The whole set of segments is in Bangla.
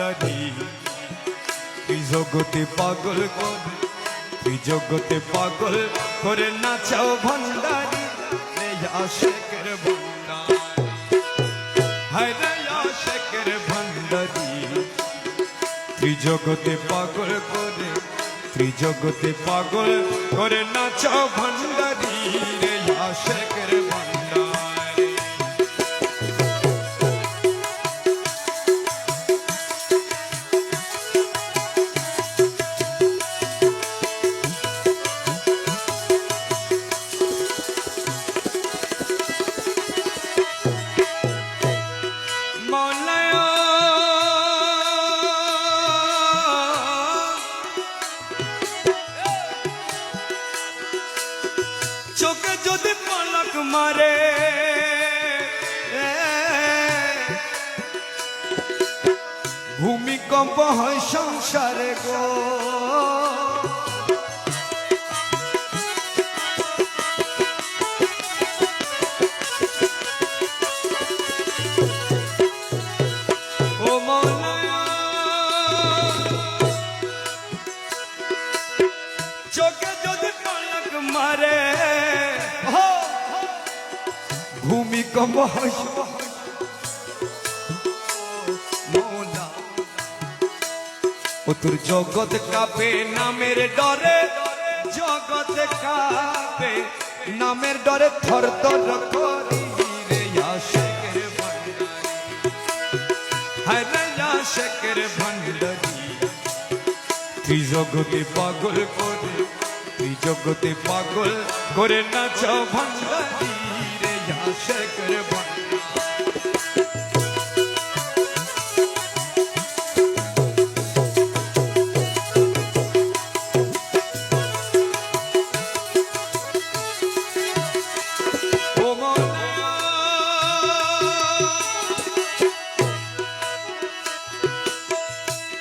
ভান্ডারি তুই জগতে পাগল করে তুই জগতে পাগল করে নাচাও ভান্ডারি। রে আশেকের ভান্ডারি। রে আশেকের ভান্ডারি। তুই জগতে পাগল করে তুই জগতে পাগল করে নাচাও ভান্ডারি। রে আশেকের যদি পলক মারে। ভূমিকম্প হয় সংসারে গো। ভূমিকম্প ও তোর জগৎ কাঁপে, নামের ডরে, জগৎ কাঁপে, নামের ডরে থর থর করি রে আশেকের ভান্ডারি রে আশেকের ভান্ডারি তুই জগতে পাগল করে তুই জগতে পাগল করে নাচ ভান্ডারি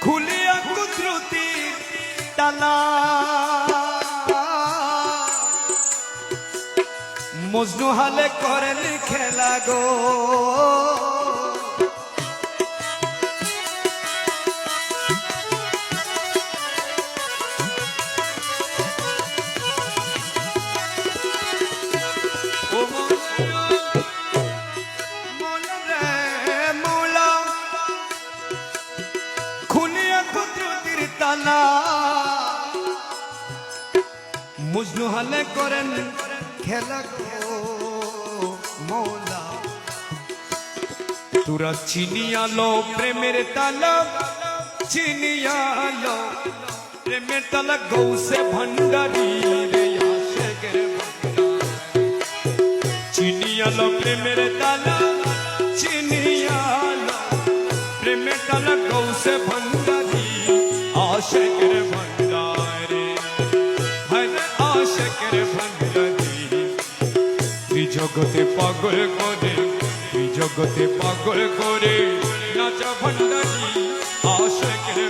খুলিয়া কুদরতির তালা। মজনু হালে করেন খেলা গো মজনু হালে করেন খেলা গো মৌলা তোরা চিনিয়ালো প্রেমের তালা চিনিয়ালো প্রেমের তালা, গৌসে ভণ্ডারি রে আশেকের। চিনিয়ালো প্রেমের তালা চিনিয়ালো প্রেমের তালা, গৌসে ভণ্ডারি আশেকের জগতে পাগল করে জগতে পাগল করে নাচা ভান্ডারি আশেকের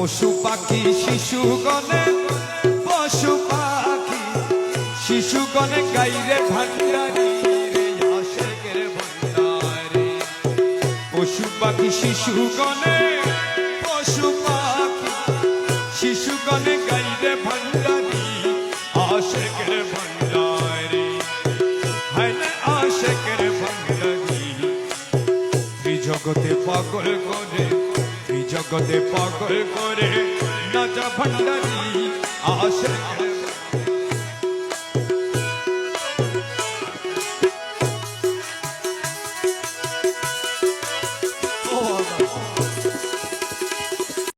পশু পাখি শিশু গনে পশু পাখি শিশু গনে গাইরে ভান্ডারি পশু পাখি শিশু গনে জগতে পাগল করে এই জগতে পাগল করে নাচা ভণ্ডারী আসে